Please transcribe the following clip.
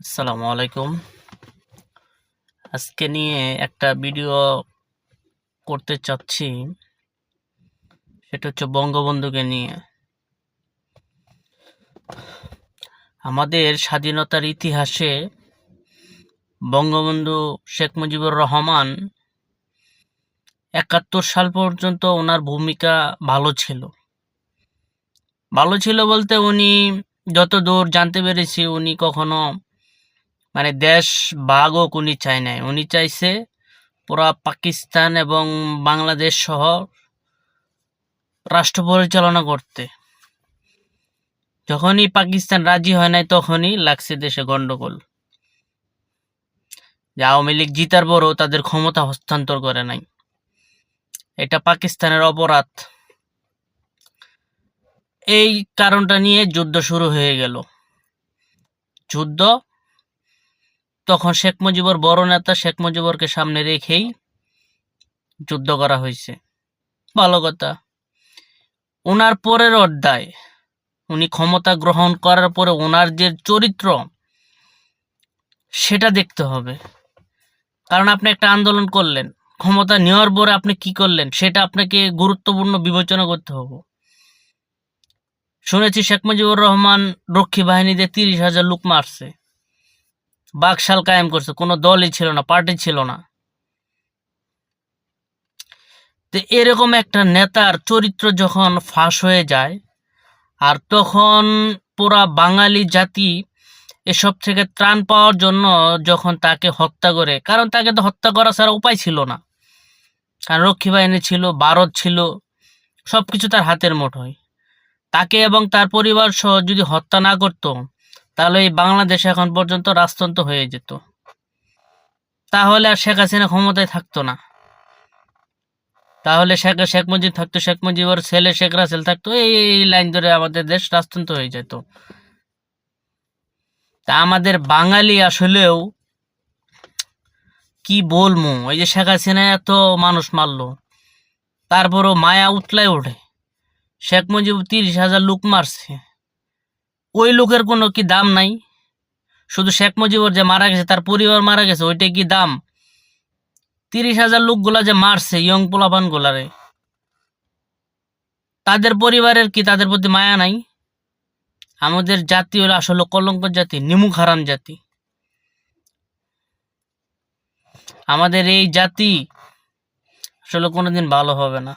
আসসালামু আলাইকুম। আজকে নিয়ে একটা ভিডিও করতে চাচ্ছি। সেটা হচ্ছে বঙ্গবন্ধুকে নিয়ে। আমাদের স্বাধীনতার ইতিহাসে বঙ্গবন্ধু শেখ মুজিবুর রহমান একাত্তর সাল পর্যন্ত ওনার ভূমিকা ভালো ছিল। ভালো ছিল বলতে উনি যত দূর জানতে পেরেছি উনি কখনো মানে দেশ ভাগ হোক উনি চায় নাই। উনি চাইছে পুরা পাকিস্তান এবং বাংলাদেশ সহ রাষ্ট্র পরিচালনা করতে। যখনই পাকিস্তান রাজি হয় নাই তখনই লাগছে দেশে গন্ডগোল। যে আওয়ামী লীগ জিতার পরও তাদের ক্ষমতা হস্তান্তর করে নাই। এটা পাকিস্তানের অপরাধ। এই কারণটা নিয়ে যুদ্ধ শুরু হয়ে গেল। যুদ্ধ তখন শেখ মুজিবর বড় নেতা শেখ মুজিবরকে সামনে রেখেই যুদ্ধ করা হয়েছে। ভালো কথা। ওনার পরের অধ্যায়, উনি ক্ষমতা গ্রহণ করার পরে ওনার যে চরিত্র, সেটা দেখতে হবে। কারণ আপনি একটা আন্দোলন করলেন, ক্ষমতা নেওয়ার পরে আপনি কি করলেন, সেটা আপনাকে গুরুত্বপূর্ণ বিবেচনা করতে হবে। শুনেছি শেখ মুজিবুর রহমান রক্ষী বাহিনীতে তিরিশ হাজার লোক মারছে। বাকশাল কায়েম করছে, কোনো দলই ছিল না, পার্টি ছিল না। তো এরকম একটা নেতার চরিত্র যখন ফাঁস হয়ে যায়, আর তখন পুরা বাঙালি জাতি এসব থেকে ত্রাণ পাওয়ার জন্য যখন তাকে হত্যা করে, কারণ তাকে তো হত্যা করা ছাড়া উপায় ছিল না। কারণ রক্ষী বাহিনী ছিল, ভারত ছিল সব কিছু তার হাতের মুঠোয়। তাকে এবং তার পরিবার সহ যদি হত্যা না করতো তাহলে এই বাংলাদেশ এখন পর্যন্ত রাজতন্ত্র হয়ে যেত। তাহলে আর শেখ হাসিনা ক্ষমতায় থাকতো না। তাহলে শেখ শেখ মুজিব থাকতো, শেখ মুজিবর ছেলে শেখ রাসেল থাকতো, এই লাইন ধরে আমাদের দেশ রাজতন্ত্র হয়ে যেত। তা আমাদের বাঙালি আসলেও কি বলব ওই যে শেখ হাসিনা এত মানুষ মারলো, তারপরও মায়া উতলায় ওঠে। শেখ মুজিব তিরিশ হাজার লোক মারছে। ওই লোকের কোনো কি দাম নাই? শুধু শেখ মুজিবর যে মারা গেছে, তার পরিবার মারা গেছে, ওইটাই কি দাম? তিরিশ হাজার লোকগুলা যে মারছে, ইয়ং পোলাপান গুলারে তাদের পরিবারের কি তাদের প্রতি মায়া নাই? আমাদের জাতি হলো আসলে কলঙ্ক জাতি নিমুখ হারাম জাতি। আমাদের এই জাতি আসলে কোনোদিন ভালো হবে না।